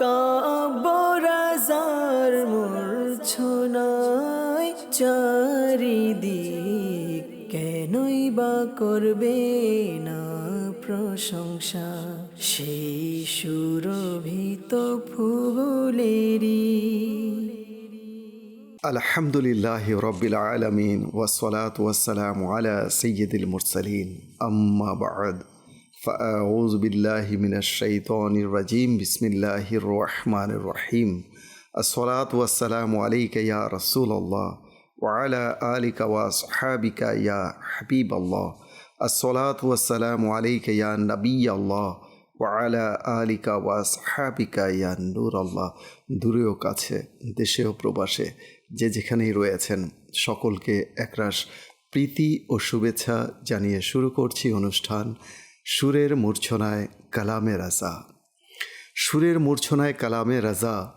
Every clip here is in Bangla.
কাবরাজার মূর্ছনায় চারিদিক কেনই বা করবে না প্রশংসা? সেই সুরভিত ফুলেরি আলহামদুলিল্লাহ রবিল আলমিন ওয়াসলাত ওয়াসালাম আলা সৈয়দুল মুরসালিন। আম্মা বাদ। فأعوذ بالله من الشيطان الرجيم بسم الله الرحمن الرحيم الصلاة والسلام عليك يا رسول الله وعلى آلك وأصحابك يا حبيب الله الصلاة والسلام عليك يا نبي الله ওয়ালা আলিকা ওয়াসহাবিকা ইয়া নূর আল্লাহ দূরেও কাছে দেশেও প্রবাসে যে যেখানেই রয়েছেন সকলকে একরাশ প্রীতি ও শুভেচ্ছা জানিয়ে শুরু করছি অনুষ্ঠান সুরের মূর্ছনায় কালামে রাজা। সুরের মূর্ছনায় কালামে রাজা।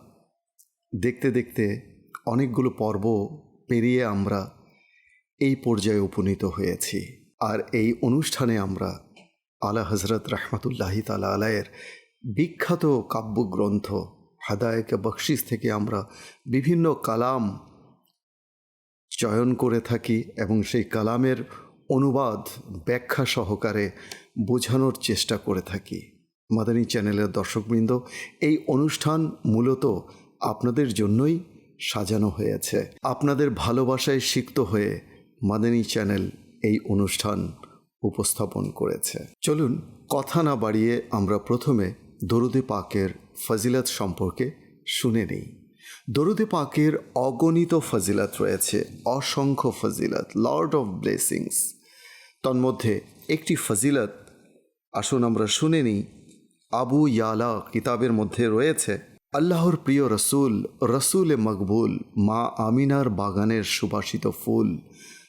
দেখতে দেখতে অনেকগুলো পর্ব পেরিয়ে আমরা এই পর্যায়ে উপনীত হয়েছি। আর এই অনুষ্ঠানে আমরা আলা হজরত রহমতুল্লাহি তালা আলায়ের বিখ্যাত কাব্যগ্রন্থ হাদায়কে বকশিস থেকে আমরা বিভিন্ন কালাম চয়ন করে থাকি এবং সেই কালামের অনুবাদ ব্যাখ্যা সহকারে বোঝানোর চেষ্টা করে থাকি। মাদানী চ্যানেলের দর্শকবৃন্দ, এই অনুষ্ঠান মূলত আপনাদের জন্যই সাজানো হয়েছে। আপনাদের ভালোবাসায় সিক্ত হয়ে মাদানী চ্যানেল এই অনুষ্ঠান উপস্থাপন করেছে। চলুন, কথা না বাড়িয়ে আমরা প্রথমে দরুদে পাকের ফজিলত সম্পর্কে শুনে নেই। দরুদে পাকের অগণিত ফজিলত রয়েছে, অসংখ্য ফজিলত, লর্ড অফ ব্লেসিংস। তন্মধ্যে একটি ফজিলত, আসুন আমরা শুনে নিই, আবু ইয়ালা কিতাবের মধ্যে রয়েছে, আল্লাহর প্রিয় রসুল, রসুলে মকবুল, মা আমিনার বাগানের সুবাসিত ফুল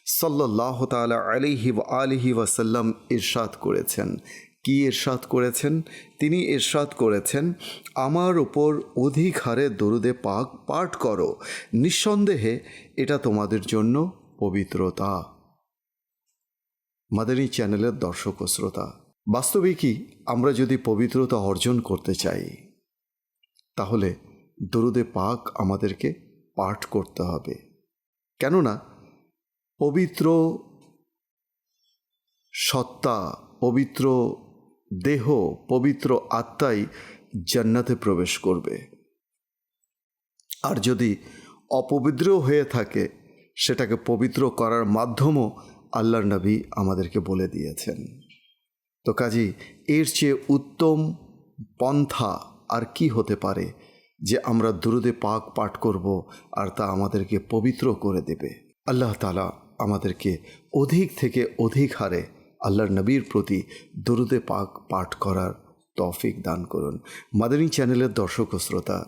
সাল্লাহ তালা আলিহি আলিহি ওয়াসাল্লাম ইরশাদ করেছেন। কি ইরশাদ করেছেন? তিনি ইরশাদ করেছেন, আমার উপর অধিক হারে দরুদে পাক পাঠ করো, নিঃসন্দেহে এটা তোমাদের জন্য পবিত্রতা। মাদানী চ্যানেলের দর্শক ও শ্রোতা বাস্তবিকই আমরা যদি পবিত্রতা অর্জন করতে চাই, তাহলে দরুদে পাক আমাদেরকে পাঠ করতে হবে। কেননা পবিত্র সত্তা, পবিত্র দেহ, পবিত্র আত্মাই জান্নাতে প্রবেশ করবে। আর যদি অপবিত্র হয়ে থাকে, সেটাকে পবিত্র করার মাধ্যমও আল্লাহর নবী আমাদেরকে বলে দিয়েছেন। তো কাজী, এর চেয়ে উত্তম পন্থা আর কি হতে পারে যে আমরা দুরুদে পাক পাঠ করব আর তা আমাদেরকে পবিত্র করে দেবে? আল্লাহ তালা আমাদেরকে অধিক থেকে অধিক হারে আল্লাহর নবীর প্রতি দরুদে পাক পাঠ করার তৌফিক দান করুন। মাদানী চ্যানেলের দর্শক ও শ্রোতা,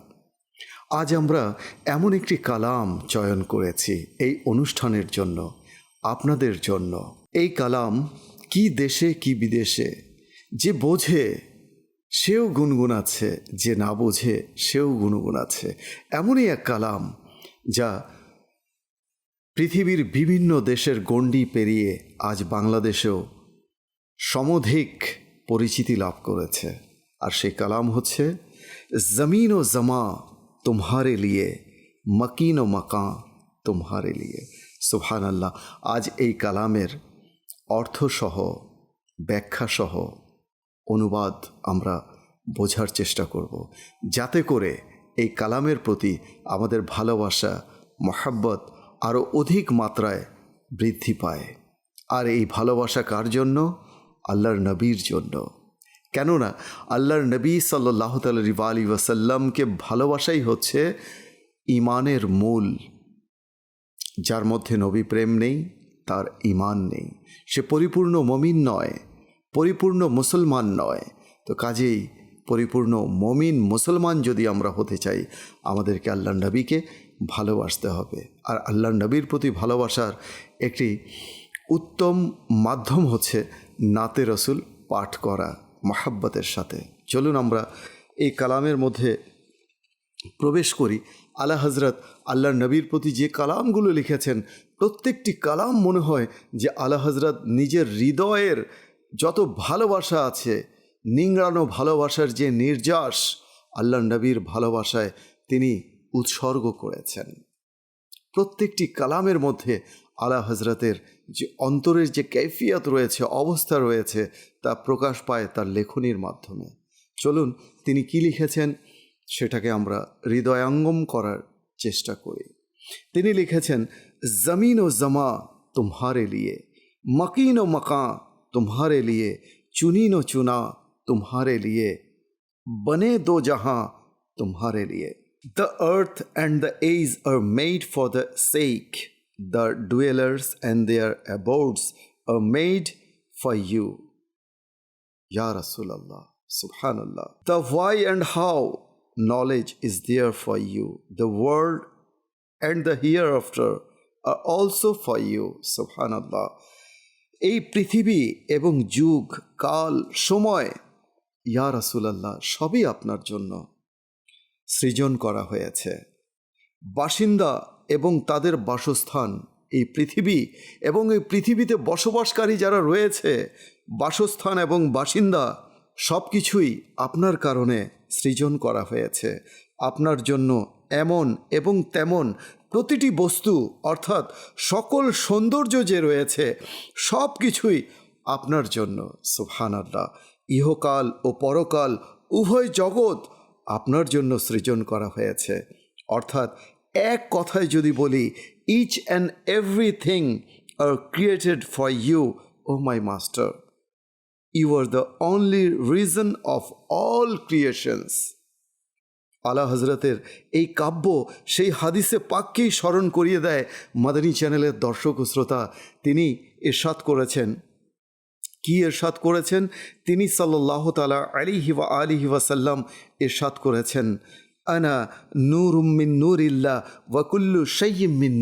আজ আমরা এমন একটি কালাম চয়ন করেছি এই অনুষ্ঠানের জন্য। আপনাদের জন্য। এই কালাম, কি দেশে, কি বিদেশে? যে বোঝে, সেও গুনগুনাচ্ছে। যে না বোঝে, সেও গুনগুনাচ্ছে। এমনই এক কালাম, যা পৃথিবীর বিভিন্ন দেশের গণ্ডি পেরিয়ে আজ বাংলাদেশেও সমধিক পরিচিতি লাভ করেছে। আর সেই কালাম হচ্ছে, জমিন ও জমা তোমারে লিয়ে, মকিন ও মকা তোমারে লিয়ে। সুহান আল্লাহ আজ এই কালামের অর্থসহ, ব্যাখ্যাসহ অনুবাদ আমরা বোঝার চেষ্টা করব। যাতে করে এই কালামের প্রতি আমাদের ভালোবাসা, মহাব্বত আরও অধিক মাত্রায় বৃদ্ধি পায়। আর এই ভালোবাসা কার জন্য? আল্লাহর নবীর জন্য। কেননা, আল্লাহর নবী সাল্লাহ তালি আলী ওয়াসাল্লামকে ভালোবাসাই হচ্ছে ইমানের মূল যার মধ্যে নবী প্রেম নেই, তার ইমান নেই। সে পরিপূর্ণ মমিন নয়, পরিপূর্ণ মুসলমান নয়। তো কাজেই পরিপূর্ণ মমিন মুসলমান যদি আমরা হতে চাই, আমাদেরকে আল্লাহ নবীকে ভালোবাসতে হবে। আর আল্লাহ নবীর প্রতি ভালোবাসার একটি উত্তম মাধ্যম হচ্ছে নাতে রসুল পাঠ করা, মাহাব্বতের সাথে। চলুন আমরা এই কালামের মধ্যে প্রবেশ করি। আলা হজরত আল্লাহ নবীর প্রতি যে কালামগুলো লিখেছেন, প্রত্যেকটি কালাম মনে হয় যে আলা হজরত নিজের হৃদয়ের যত ভালোবাসা আছে, নিংড়ানো ভালোবাসার যে নির্যাস আল্লাহ নবীর ভালোবাসায় তিনি উৎসর্গ করেছেন। প্রত্যেকটি কালামের মধ্যে আলা হজরতের যে অন্তরের যে কৈফিয়ত রয়েছে, অবস্থা রয়েছে, তা প্রকাশ পায় তার লেখনির মাধ্যমে। চলুন তিনি কি লিখেছেন? সেটাকে আমরা হৃদয়ঙ্গম করার চেষ্টা করি। তিনি লিখেছেন زمین و زماں تمہارے لیے مکین و مکاں تمہارے لیے چنین و چنا تمہارے لیے بنے دو جہاں تمہارے لیے دا ارتھ اینڈ دا ایز آر میڈ فار دا سیک دا ڈویلرس اینڈ دیئر اباؤٹس آر میڈ فار یو یا رسول اللہ سبحان اللہ دا وائی اینڈ ہاؤ knowledge is there for you. The world and the hereafter are also for you. Subhanallah. এই পৃথিবী এবং যুগ, কাল, সময়, ইয়া রাসুলাল্লাহ, সবই আপনার জন্য সৃজন করা হয়েছে বাসিন্দা এবং তাদের বাসস্থান, এই পৃথিবী এবং এই পৃথিবীতে বসবাসকারী যারা রয়েছে, বাসস্থান এবং বাসিন্দা সব কিছুই আপনার কারণে সৃজন করা হয়েছে। আপনার জন্য এমন এবং তেমন প্রতিটি বস্তু, অর্থাৎ সকল সৌন্দর্য যে রয়েছে সব কিছুই আপনার জন্য সুফহান আল্লাহ ইহকাল ও পরকাল উভয় জগৎ আপনার জন্য সৃজন করা হয়েছে। অর্থাৎ এক কথায় যদি বলি each and everything are created for you O my master you are the only reason of all creations আলা হজরতের এই কাব্য সেই হাদিসে পাককেই স্মরণ করিয়ে দেয় মাদানী চ্যানেলের দর্শক ও শ্রোতা। তিনি এরশাদ করেছেন। কি এরশাদ করেছেন? তিনি সাল্লাহ তালা আলিহি ওয়া আলিহি ওয়াসাল্লাম এরশাদ করেছেন। আনা নূর মিন নূর ইল্লা ওয়াকুল্লু সৈয়িম মিন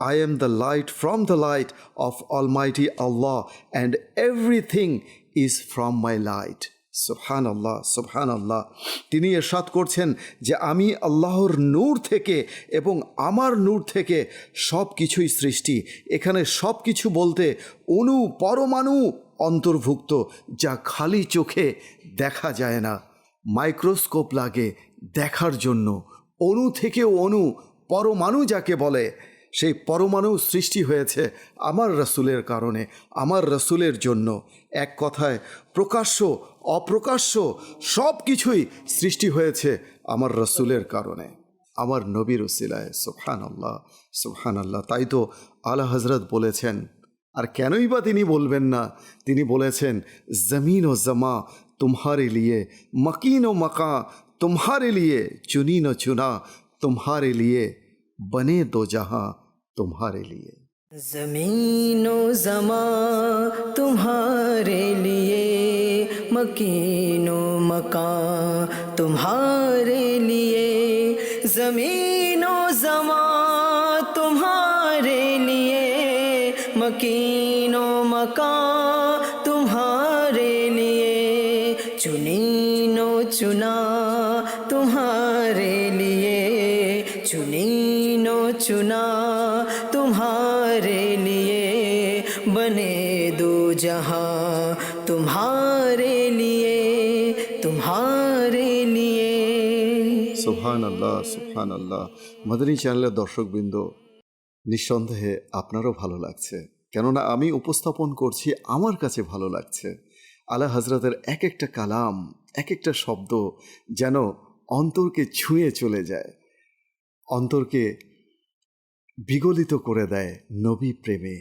I am the light from the light of Almighty Allah, and everything is from my light. সুবহান আল্লাহ সুবহান আল্লাহ তিনি এরশাদ করছেন যে আমি আল্লাহর নূর থেকে এবং আমার নূর থেকে সব কিছুই সৃষ্টি। এখানে সব কিছু বলতে অণু পরমাণু অন্তর্ভুক্ত যা খালি চোখে দেখা যায় না। মাইক্রোস্কোপ লাগে দেখার জন্য। অণু থেকে অণু পরমাণু যাকে বলে সেই পরমাণু সৃষ্টি হয়েছে আমার রসুলের কারণে, আমার রসুলের জন্য। এক কথায়, প্রকাশ্য, অপ্রকাশ্য সব কিছুই সৃষ্টি হয়েছে আমার রসুলের কারণে। আমার নবীর উসিলায় সুহান আল্লাহ সোহান আল্লাহ তাই তো আলা হজরত বলেছেন, আর কেনই বা তিনি বলবেন না, তিনি বলেছেন, জমিন ও জমা তোমারে লিয়ে, মকিন ও মকা তোমারে লিয়ে, চুনিন ও চুনা তোমারে লিয়ে بنے دو جہاں تمہارے لیے۔ زمین و زمان تمہارے لیے، مکین و مکان تمہارے لیے۔ زمین बने दो जहां तुम्हारे लिए तुम्हारे लिए সুবহান আল্লাহ সুবহান আল্লাহ মাদানী চ্যানেলের দর্শকবৃন্দ নিঃসন্দেহে আপনারও ভালো লাগছে কেননা আমি উপস্থাপন করছি আমার কাছে ভালো লাগছে আলা হজরতের এক একটা কালাম এক একটা শব্দ যেন অন্তরকে ছুঁয়ে চলে যায় অন্তরকে বিগলিত করে দেয় নবী প্রেমে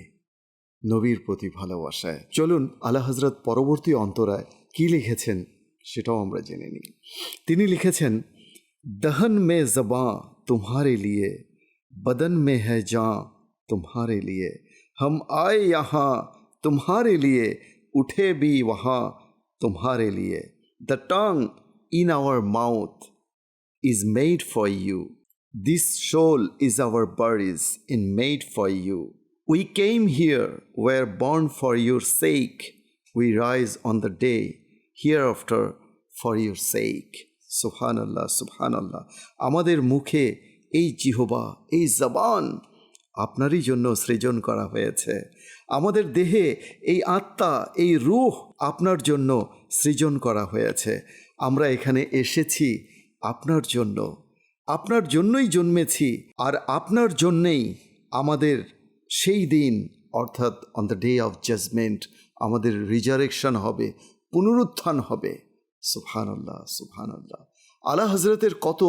نبیر پرتی بھلواسائے چلن آلہ حضرت پرورتی انترائے کی لکھے سیٹاؤ ہمیں جینے نہیں لکھے دہن میں زباں تمہارے لیے بدن میں ہے جاں تمہارے لیے ہم آئے یہاں تمہارے لیے اٹھے بھی وہاں تمہارے لیے دا ٹانگ ان آور ماؤتھ از میڈ فار یو دس شول از آور برڈ از ان میڈ فار یو We came here, were born for your sake. We rise on the day hereafter for your sake. সুবহানাল্লাহ সুবহানাল্লাহ আমাদের মুখে এই জিহবা এই জবান আপনারই জন্য সৃজন করা হয়েছে আমাদের দেহে এই আত্মা এই রূহ আপনার জন্য সৃজন করা হয়েছে আমরা এখানে এসেছি আপনার জন্য আপনার জন্যই জন্মেছি আর আপনার জন্যেই আমাদের সেই দিন, অর্থাৎ on the day of judgment আমাদের রিজারেকশন হবে, পুনরুত্থান হবে। সুফহান আল্লাহ সুফহান আল্লাহ আলা হজরতের কত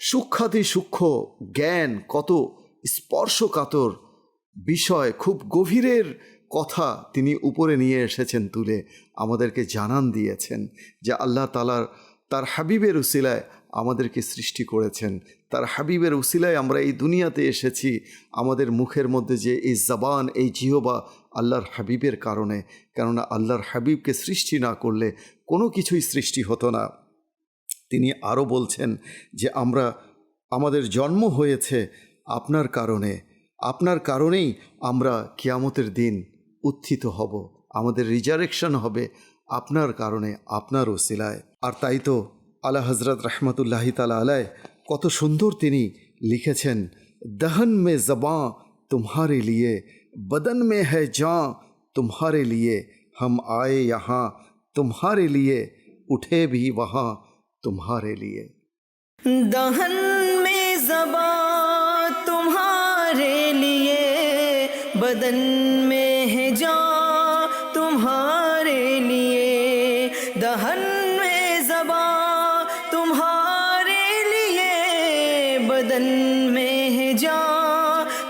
সূক্ষাতি সূক্ষ্ম জ্ঞান, কত স্পর্শকাতর বিষয়, খুব গভীরের কথা তিনি উপরে নিয়ে এসেছেন তুলে, আমাদেরকে জানান দিয়েছেন যে আল্লাহ তালার তার হাবিবের উসিলায় আমাদেরকে সৃষ্টি করেছেন। তার হাবিবের উসিলায় আমরা এই দুনিয়াতে এসেছি, আমাদের মুখের মধ্যে যে এই জবান, এই জিহবা আল্লাহর হাবিবের কারণে। কেননা আল্লাহর হাবিবকে সৃষ্টি না করলে কোনো কিছুই সৃষ্টি হতো না। তিনি আরও বলছেন যে, আমরা, আমাদের জন্ম হয়েছে আপনার কারণে। আপনার কারণেই আমরা কিয়ামতের দিন উত্থিত হব। আমাদের রিজারেকশন হবে আপনার কারণে, আপনার ওসিলায় আর তাই তো আলা হজরত রহমতুল্লাহি তালা আলায় কত সুন্দর তিনি লিখেছেন دہن میں زباں تمہارے لیے بدن میں ہے جاں تمہارے لیے ہم آئے یہاں تمہارے لیے اٹھے بھی وہاں تمہارے لیے دہن میں زباں تمہارے لیے بدن میں बदन में है जा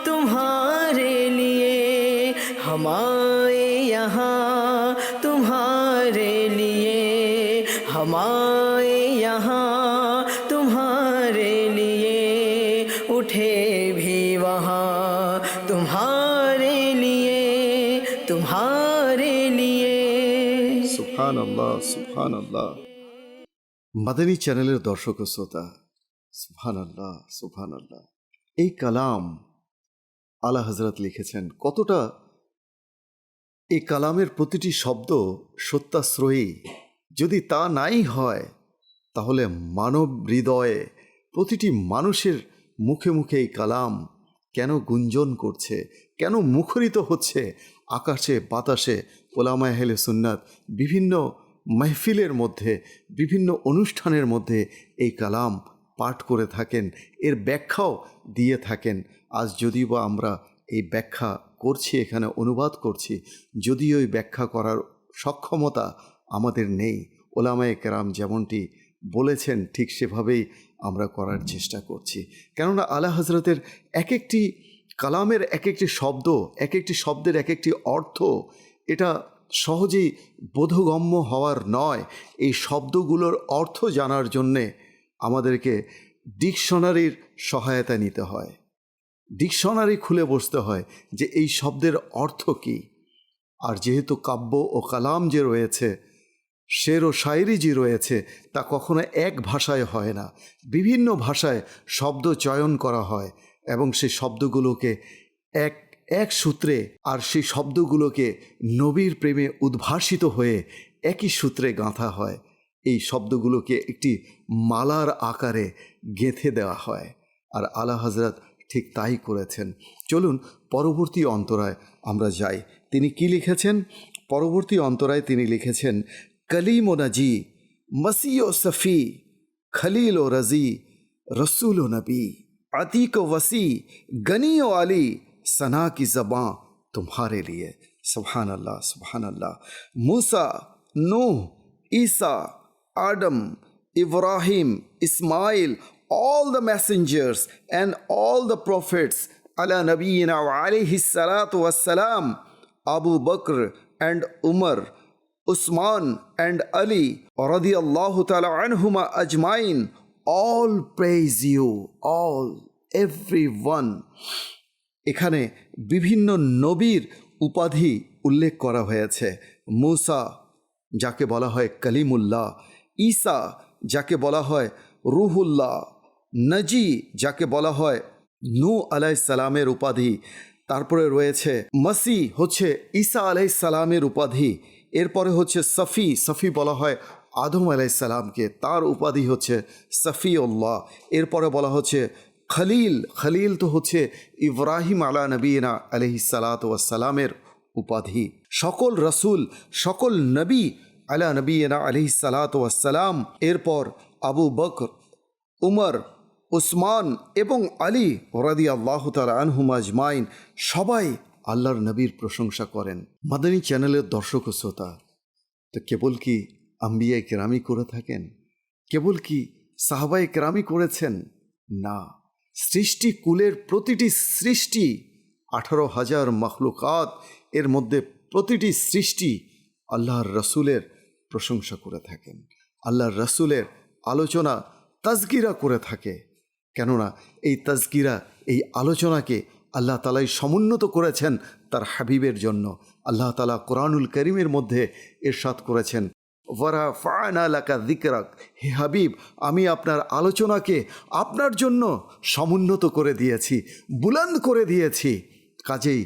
तुम्हारे लिए हम आए यहाँ तुम्हारे लिए हम आए यहाँ तुम्हारे लिए उठे भी वहाँ तुम्हारे लिए तुम्हारे लिए সুফান আল্লাহ সুফান আল্লাহ মাদানী চ্যানেলের দর্শক ও শ্রোতা সুফান আল্লাহ সুফান আল্লাহ এই কালাম আলা হজরত লিখেছেন, কতটা এই কালামের প্রতিটি শব্দ সত্যাশ্রয়ী। যদি তা নাই হয়, তাহলে মানব হৃদয়ে প্রতিটি মানুষের মুখে মুখে এই কালাম কেন গুঞ্জন করছে, কেন মুখরিত হচ্ছে? আকাশে, বাতাসে, ওলামায় হেলে সুন্নাত বিভিন্ন মাহফিলের মধ্যে, বিভিন্ন অনুষ্ঠানের মধ্যে এই কালাম পাঠ করে থাকেন, এর ব্যাখ্যাও দিয়ে থাকেন। আজ যদিও বা আমরা এই ব্যাখ্যা করছি, এখানে অনুবাদ করছি, যদিও এই ব্যাখ্যা করার সক্ষমতা আমাদের নেই। ওলামায়ে কেরাম যেমনটি বলেছেন, ঠিক সেভাবেই আমরা করার চেষ্টা করছি। কেননা আলা হজরতের এক একটি কালামের এক একটি শব্দ এক একটি শব্দের এক একটি অর্থ, এটা সহজেই বোধগম্য হওয়ার নয়। এই শব্দগুলোর অর্থ জানার জন্যে আমাদেরকে ডিকশনারির সহায়তা নিতে হয়। ডিকশনারি খুলে বসতে হয় যে এই শব্দের অর্থ কী। আর যেহেতু কাব্য ও কালাম যে রয়েছে, শের ও শায়েরি যে রয়েছে, তা কখনো এক ভাষায় হয় না। বিভিন্ন ভাষায় শব্দ চয়ন করা হয় এবং সেই শব্দগুলোকে এক এক সূত্রে আর সেই শব্দগুলোকে নবীর প্রেমে উদ্ভাসিত হয়ে একই সূত্রে গাঁথা হয়। এই শব্দগুলোকে একটি মালার আকারে গেঁথে দেওয়া হয় আর আলা হজরত ঠিক তাই করেছেন চলুন পরবর্তী অন্তরায় আমরা যাই তিনি কি লিখেছেন পরবর্তী অন্তরায় তিনি লিখেছেন কলিম ও নাজি মসি ও সফি খলিল ও রাজি রসুল ও নবী अतीक वसी गनी व अली सना की ज़बाँ तुम्हारे लिए सुबहान अल्लाह सुबहान अल्लाह मूसा नूह ईसा Adam, Ibrahim, Ismail, all the messengers and all the prophets, ala nabiyyina wa alayhi salatu wa salam, Abu Bakr and Umar, Usman and Ali, radiyallahu ta'ala anhuma ajmain, all praise you, all, everyone. এখানে বিভিন্ন নবীর উপাধি উল্লেখ করা হয়েছে মুসা যাকে বলা হয় কালিমুল্লাহ ঈসা, যাকে বলা হয় রুহুল্লাহ, নজি, যাকে বলা হয় নু আলাইসালামের উপাধি। তারপরে রয়েছে মাসি হচ্ছে ঈসা আলাইসালামের উপাধি। এরপরে হচ্ছে সফি সফি বলা হয় আদম আলাইসালামকে তার উপাধি হচ্ছে সফিউল্লাহ। এরপরে বলা হচ্ছে খলিল খলিল তো হচ্ছে ইব্রাহিম আলা নবীনা আলহি সালাত ওয়াসালামের উপাধি। সকল রসুল, সকল নবী আলা নবীনা আলহি সালাত ওয়াসালাম এরপর আবু বকর, উমর, উসমান এবং আলী রাদি আল্লাহ আনহুম আজমাইন সবাই আল্লাহর নবীর প্রশংসা করেন। মাদানী চ্যানেলের দর্শক শ্রোতা, তো কেবল কি আম্বিয়াই কেরামি করে থাকেন? কেবল কি সাহাবাই কেরামি করেছেন? না, সৃষ্টি কুলের প্রতিটি সৃষ্টি, আঠারো হাজার মখলুকাত, এর মধ্যে প্রতিটি সৃষ্টি আল্লাহর রসুলের প্রশংসা করে থাকেন। আল্লাহর রসুলের আলোচনা তাজগিরা করে থাকে। কেননা এই তাজগিরা এই আলোচনাকে আল্লাহ তালাই সমুন্নত করেছেন তার হাবিবের জন্য। আল্লাহ তালা কোরআনুল করিমের মধ্যে এরশাদ করেছেন, ওয়ারা ফায়না লাকা দিকরাক হে হাবিব, আমি আপনার আলোচনাকে আপনার জন্য সমুন্নত করে দিয়েছি, বুলন্দ করে দিয়েছি। কাজেই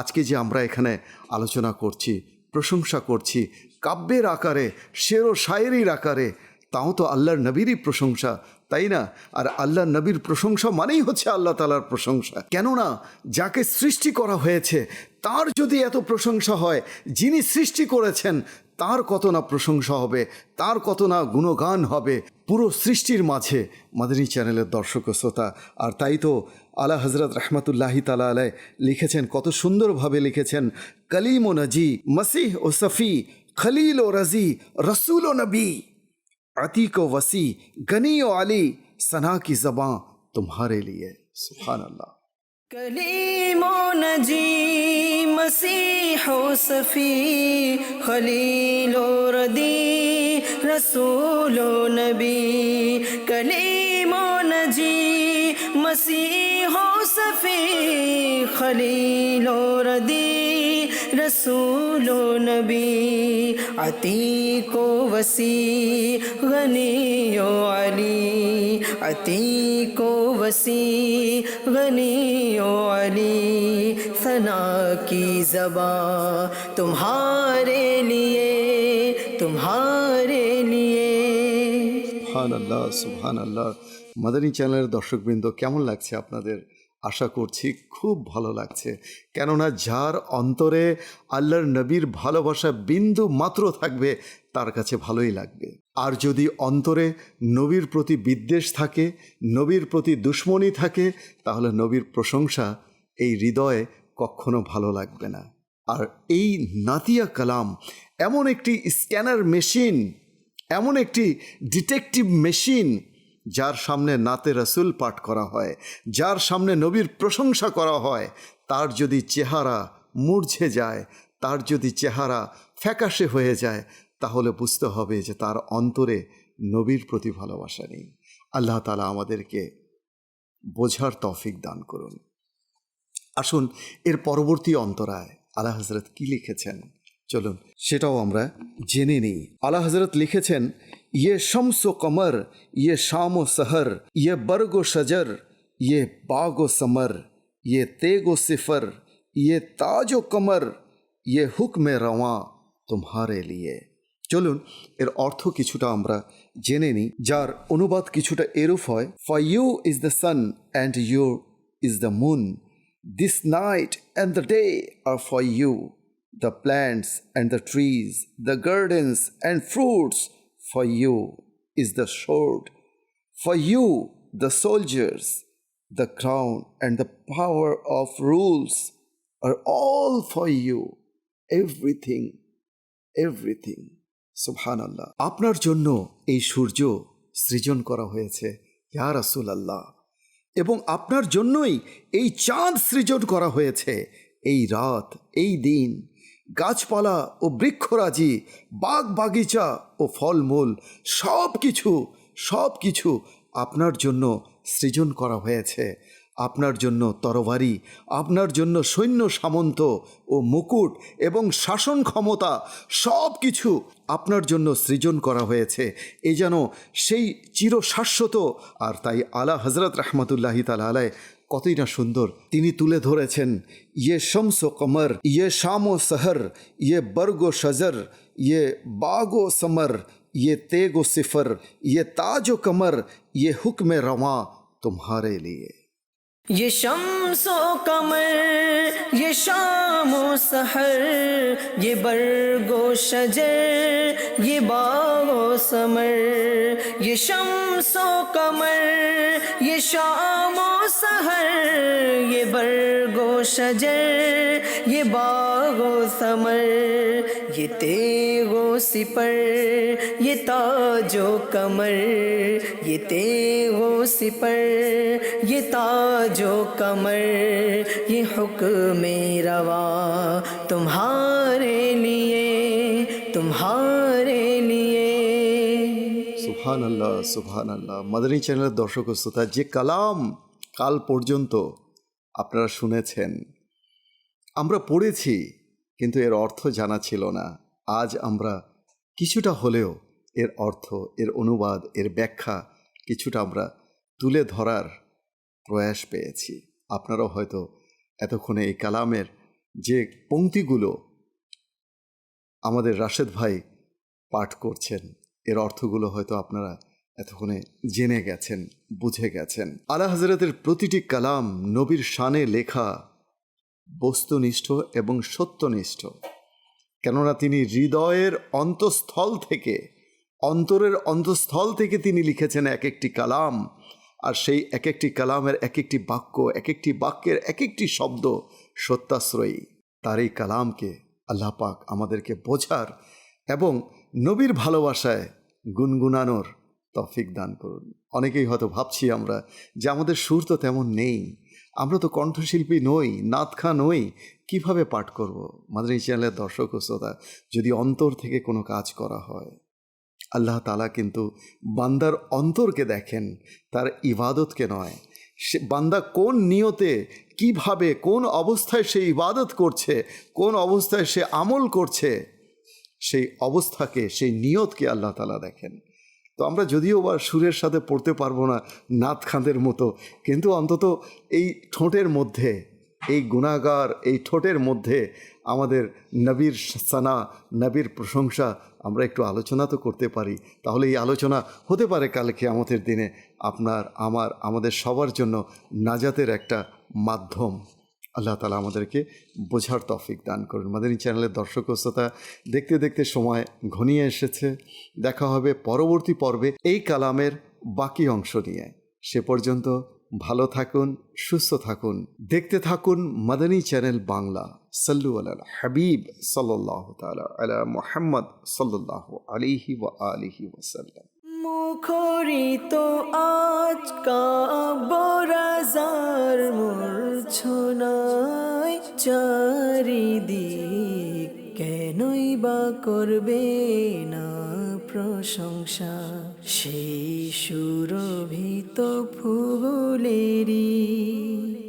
আজকে যে আমরা এখানে আলোচনা করছি, প্রশংসা করছি কাব্যের আকারে, শের ও শায়েরির আকারে, তাও তো আল্লাহর নবীরই প্রশংসা, তাই না? আর আল্লাহ নবীর প্রশংসা মানেই হচ্ছে আল্লাহ তালার প্রশংসা। কেননা, যাকে সৃষ্টি করা হয়েছে, তার যদি এত প্রশংসা হয়, যিনি সৃষ্টি করেছেন, তার কত না প্রশংসা হবে, তার কত না গুণগান হবে, পুরো সৃষ্টির মাঝে মাদানী চ্যানেলের দর্শক শ্রোতা। আর তাই তো আলা হজরত রহমতুল্লাহি তালা আলাই লিখেছেন, কত সুন্দরভাবে লিখেছেন কলিম ও নজি, মসিহ ও সফি خلیل و رضی، رسول و نبی. عتیق و وسیع گنی و علی سنا کی زباں تمہارے لیے سبحان اللہ کلیم و نجی مسیح و صفی، خلیل و ردی رسول و نبی. کلیم و نجی مسیح و صفی، خلیل رسول و نبی عتی کو وسیع، غنی و علی عتی کو وسیع، غنی و علی ثنا کی زبان تمہارے لیے تمہارے لیے۔ سبحان اللہ سبحان اللہ۔ مدنی چینل চ্যানেলের দর্শকবৃন্দ কেমন লাগছে আপনাদের আশা করছি খুব ভালো লাগছে। কেননা যার অন্তরে আল্লাহর নবীর ভালোবাসা বিন্দু মাত্র থাকবে, তার কাছে ভালোই লাগবে। আর যদি অন্তরে নবীর প্রতি বিদ্বেষ থাকে, নবীর প্রতি দুশ্মনী থাকে, তাহলে নবীর প্রশংসা এই হৃদয়ে কখনো ভালো লাগবে না। আর এই নাতিয়া কালাম এমন একটি স্ক্যানার মেশিন, এমন একটি ডিটেকটিভ মেশিন যার সামনে নাতে রসুল পাঠ করা হয়, যার সামনে নবীর প্রশংসা করা হয়, তার যদি চেহারা মূর্ঝে যায়, তার যদি চেহারা ফ্যাকাশে হয়ে যায়, তাহলে বুঝতে হবে যে তার অন্তরে নবীর প্রতি ভালোবাসা নেই। আল্লাহ তালা আমাদেরকে বোঝার তৌফিক দান করুন। আসুন, এর পরবর্তী অন্তরায় আলা হজরত কী লিখেছেন? চলুন, সেটাও আমরা জেনে নিই। আলা হজরত লিখেছেন ইয়ে শমস ও কমর ইয়ে শাম ও সহর ইয়ে বর্গ ও সজর ইয়ে বাগ ও সমর ইয়ে তেগ ও সিফর ইয়ে তাজ ও কমর ইয়ে হুকমে রওয়া তোমারে লিয়ে। চলুন, এর অর্থ কিছুটা আমরা জেনে নিই, যার অনুবাদ কিছুটা এরূপ হয় for you is the sun and you is the moon, this night and the day are for you the plants and the trees, the gardens and fruits, for you is the sword, for you the soldiers, the crown and the power of rules are all for you. Everything, everything. সুবহানাল্লাহ আপনার জন্য এই সূর্য সৃজন করা হয়েছে ইয়া রাসূল আল্লাহ এবং আপনার জন্যই এই চাঁদ সৃজন করা হয়েছে এই রাত এই দিন গাছপালা ও বৃক্ষরাজি, বাগ বাগিচা ও ফলমূল সব কিছু সব কিছু আপনার জন্য সৃজন করা হয়েছে। আপনার জন্য তরবারি, আপনার জন্য সৈন্য সামন্ত ও মুকুট এবং শাসন ক্ষমতা সব কিছু আপনার জন্য সৃজন করা হয়েছে। এই যেন সেই চিরশাশ্বত আর তাই আলা হজরত রহমতুল্লাহি তালা আলায় یہ شمس و کمر یہ شام و سہر یے برگ و شذر یہ باغ و سمر یہ تیگ و صفر یہ تاج و کمر یہ حکم رواں تمہارے لیے یہ شمس شمس و کمر یہ شام و سحر، یہ برگ و شجر، یہ باغ و سمر، یہ شمس و کمر یہ شام و سحر، یہ برگ و شجر، یہ باغ و سمر ये तेगो सिपर ये ताजो कमर ये तेगो सिपर ये ताजो कमर ये हुक्म रवा तुम्हारे लिए तुम्हारे लिए সুবহান আল্লাহ সুবহান আল্লাহ মাদানী চ্যানেলের দর্শক ও শ্রোতা যে কালাম কাল পর্যন্ত আপনারা শুনেছেন আমরা পড়েছি কিন্তু এর অর্থ জানা ছিল না। আজ আমরা কিছুটা হলেও এর অর্থ, এর অনুবাদ, এর ব্যাখ্যা কিছুটা আমরা তুলে ধরার প্রয়াস পেয়েছি। আপনারাও হয়তো এতক্ষণে এই কালামের যে পংক্তিগুলো আমাদের রাশেদ ভাই পাঠ করছেন, এর অর্থগুলো হয়তো আপনারা এতক্ষণে জেনে গেছেন, বুঝে গেছেন। আলা হজরতের প্রতিটি কালাম নবীর শানে লেখা বস্তুনিষ্ঠ এবং সত্যনিষ্ঠ। কেননা তিনি হৃদয়ের অন্তঃস্থল থেকে, অন্তরের অন্তঃস্থল থেকে তিনি লিখেছেন এক একটি কালাম। আর সেই এক একটি কালামের এক একটি বাক্য এক একটি বাক্যের এক একটি শব্দ সত্যাশ্রয়ী। তার এই কালামকে আল্লাহ পাক আমাদেরকে বোঝার এবং নবীর ভালোবাসায় গুনগুনানোর তফিক দান করুন। অনেকেই হয়তো ভাবছি আমরা যে আমাদের সুর তো তেমন নেই। আমরা তো কণ্ঠশিল্পী নই নাতখা নই, কীভাবে পাঠ করব? মাদানী চ্যানেলের দর্শক ও শ্রোতা, যদি অন্তর থেকে কোনো কাজ করা হয়, আল্লাহ তালা কিন্তু বান্দার অন্তরকে দেখেন, তার ইবাদতকে নয়। সে বান্দা কোন নিয়তে, কীভাবে, কোন অবস্থায় সে ইবাদত করছে, কোন অবস্থায় সে আমল করছে, সেই অবস্থাকে, সেই নিয়তকে আল্লাহ তালা দেখেন। তো আমরা যদিও বা সুরের সাথে পড়তে পারব না নাত খাঁদের মতো, কিন্তু অন্তত এই ঠোঁটের মধ্যে, এই গুণাগার, এই ঠোঁটের মধ্যে আমাদের নবীর সানা, নবীর প্রশংসা আমরা একটু আলোচনা তো করতে পারি। তাহলে এই আলোচনা হতে পারে কালকে আমাদের দিনে আপনার, আমার, আমাদের সবার জন্য নাজাতের একটা মাধ্যম। আল্লাহ তালা আমাদেরকে বোঝার তফিক দান করুন। মাদানী চ্যানেলের দর্শক শ্রোতা, দেখতে দেখতে সময় ঘনিয়ে এসেছে। দেখা হবে পরবর্তী পর্বে এই কালামের বাকি অংশ নিয়ে। সে পর্যন্ত ভালো থাকুন, সুস্থ থাকুন। দেখতে থাকুন মাদানী চ্যানেল বাংলা। সাল্লু আলা হাবিব সাল্লাহ তালা আলা মোহাম্মদ সাল্লাহ আলিহি ওয়া আলিহি ওয়াসাল্লাম। মুখরিত আজ কাবরাজার মূর্ছনায় চারিদিক কেনই বা করবে না প্রশংসা? সেই সুরভিত ফুলেরই